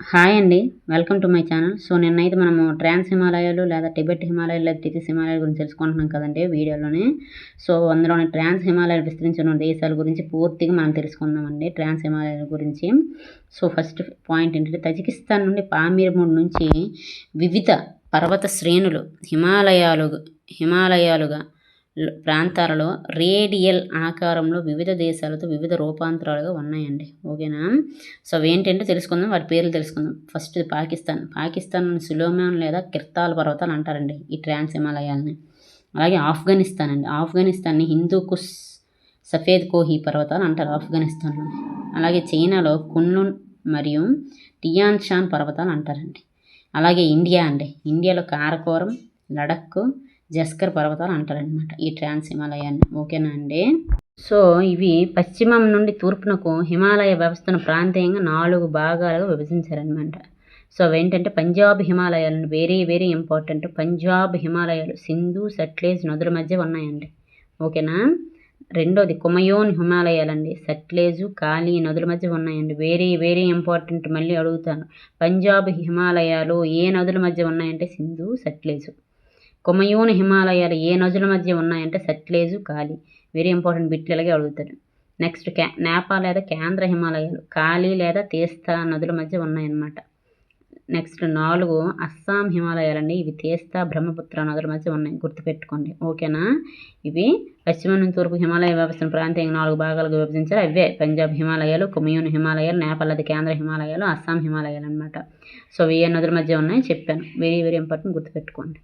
Hi అండి. Welcome to my channel. So నిన్నైతే మనము ట్రాన్స్ హిమాలయాలు లేదా టిబెట్ హిమాలయాలు లేదా టిటిస్ హిమాలయాల గురించి తెలుసుకుంటున్నాం కదండి వీడియోలోనే. సో అందులోని ట్రాన్స్ హిమాలయాలు విస్తరించిన దేశాల గురించి పూర్తిగా మనం తెలుసుకుందామండి ట్రాన్స్ హిమాలయాల గురించి. సో ఫస్ట్ పాయింట్ ఏంటంటే తజికిస్తాన్ నుండి పామీర్మూడ్ నుంచి వివిధ పర్వత శ్రేణులు హిమాలయాలు హిమాలయాలుగా ప్రాంతాలలో రేడియల్ ఆకారంలో వివిధ దేశాలతో వివిధ రూపాంతరాలుగా ఉన్నాయండి. ఓకేనా? సో ఏంటంటే తెలుసుకుందాం వాటి పేర్లు తెలుసుకుందాం. ఫస్ట్ పాకిస్తాన్. పాకిస్తాన్ సులోమాన్ లేదా కిర్తాల్ పర్వతాలు అంటారండి ఈ ట్రాన్స్ హిమాలయాలని అలాగే ఆఫ్ఘనిస్తాన్ అండి. ఆఫ్ఘనిస్తాన్ని హిందూకుస్ సఫేద్ కోహి పర్వతాలు అంటారు ఆఫ్ఘనిస్తాన్లో. అలాగే చైనాలో కున్లున్ మరియు టియాన్ షాన్ పర్వతాలు అంటారండి. అలాగే ఇండియా అండి. ఇండియాలో కారకోరం లడక్ జస్కర్ పర్వతాలు అంటారనమాట ఈ ట్రాన్స్ హిమాలయాన్ని ఓకేనా అండి? సో ఇవి పశ్చిమం నుండి తూర్పునకు హిమాలయ వ్యవస్థను ప్రాంతీయంగా నాలుగు భాగాలుగా విభజించారనమాట సో అవేంటంటే పంజాబ్ హిమాలయాలను వెరీ వెరీ ఇంపార్టెంట్ పంజాబ్ హిమాలయాలు సింధు సట్లేజ్ నదుల మధ్య ఉన్నాయండి. ఓకేనా? రెండోది కుమయోన్ హిమాలయాలండి. సట్లేజు కాళీ నదుల మధ్య ఉన్నాయండి. వెరీ వెరీ ఇంపార్టెంట్ మళ్ళీ అడుగుతాను. పంజాబ్ హిమాలయాలు ఏ నదుల మధ్య ఉన్నాయంటే సింధు సట్లేజు. కుమయూన్ హిమాలయాలు ఏ నదుల మధ్య ఉన్నాయంటే సట్లేజు కాళీ వెరీ ఇంపార్టెంట్ బిట్లు ఇలాగే అడుగుతారు. నెక్స్ట్ క్యా నేపాల్ లేదా కేంద్ర హిమాలయాలు కాళీ లేదా తీస్తా నదుల మధ్య ఉన్నాయన్నమాట. నెక్స్ట్ నాలుగు అస్సాం హిమాలయాలు అండి ఇవి తీస్తా బ్రహ్మపుత్ర నదుల మధ్య ఉన్నాయి. గుర్తుపెట్టుకోండి. ఓకేనా? ఇవి పశ్చిమ నుంచి తూర్పు హిమాలయ వ్యవస్థను ప్రాంతీయంగా నాలుగు భాగాలుగా విభజించారు. అవే పంజాబ్ హిమాలయాలు కుమయూన్ హిమాలయాలు నేపాల్ అది కేంద్ర హిమాలయాలు అస్సాం హిమాలయాలు అనమాట సో ఏ నదుల మధ్య ఉన్నాయి చెప్పాను. వెరీ వెరీ ఇంపార్టెంట్ గుర్తుపెట్టుకోండి.